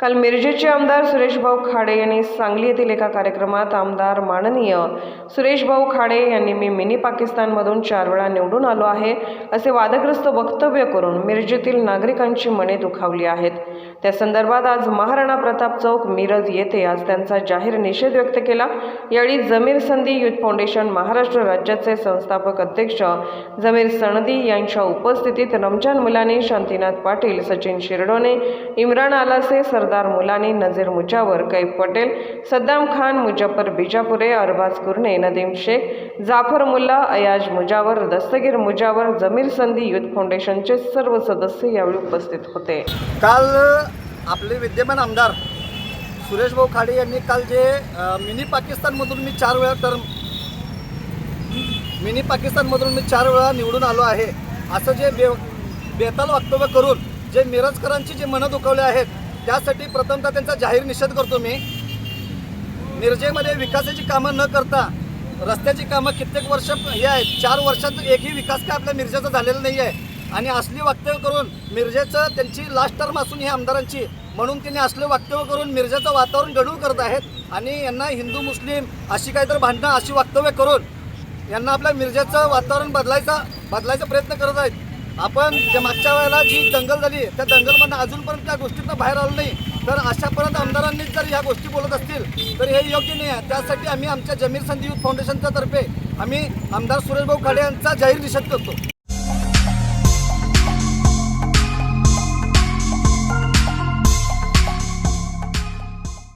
काल मिरजेचे आमदार सुरेशभाऊ खाडे यांनी सांगली येथील एका कार्यक्रमात आमदार माननीय सुरेशभाऊ खाडे यांनी मी मिनी पाकिस्तानमधून चार वेळा निवडून आलो आहे असे वादग्रस्त वक्तव्य करून मिरजेतील नागरिकांची मने दुखावली आहेत. त्या संदर्भात आज महाराणा प्रताप चौक मिरज येथे आज त्यांचा जाहीर निषेध व्यक्त केला. यावेळी जमीर संधी युथ फाउंडेशन महाराष्ट्र राज्याचे संस्थापक अध्यक्ष जमीर सनदी यांच्या उपस्थितीत रमजान मुलानी शांतीनाथ पाटील सचिन शिरडोने इम्रान आलासे सर सरदार मुलानी नजीर मुजावर कैफ पटेल सद्दाम खान मुजफ्फर बिजापुरे अरबाज कुर्णे नदीम शेख जाफर मुल्ला अयाज मुजावर दस्तगीर मुजावर जमीर संधी युथ फाउंडेशनचे सर्व सदस्य यावेळी उपस्थित होते. काल आपले विद्यमान आमदार सुरेश भाऊ खाडे यांनी काल जे मिनी पाकिस्तानमधून मी चार वेळा टर्म मिनी पाकिस्तानमधून मी चार वेळा निवडून आलो आहे. असं जे बे बेताल वक्तव्य करून जे मिरजकरांची जे मनं दुखवले आहेत त्यासाठी प्रथमतः त्यांचा जाहीर निषेध करतो मी. मिरजेमध्ये विकासाची कामं न करता रस्त्याची कामं कित्येक वर्ष हे आहेत. चार वर्षात एकही विकास काय आपल्या मिरजेचा झालेला नाही आहे आणि असली वक्तव्य करून मिरजेचं त्यांची लास्ट टर्म असून ही आमदारांची म्हणून त्यांनी असले वक्तव्य करून मिरजेचं वातावरण गडूळ करत आहेत. आणि यांना हिंदू मुस्लिम अशी काहीतरी भांडणं अशी वक्तव्य करून यांना आपल्या मिरजेचं वातावरण बदलायचा बदलायचा प्रयत्न करत आहेत. आपण ज्या मागच्या वेळेला जी दंगल झाली त्या दंगलमधनं अजूनपर्यंत त्या गोष्टीतनं बाहेर आलो नाही. तर अशापर्यंत आमदारांनी जर ह्या गोष्टी बोलत असतील तर हे योग्य नाही आहे. त्यासाठी आम्ही आमच्या जमीर संधी युथ फाउंडेशनच्या तर्फे आम्ही आमदार सुरेशभाऊ खाडे यांचा जाहीर निषेध करतो.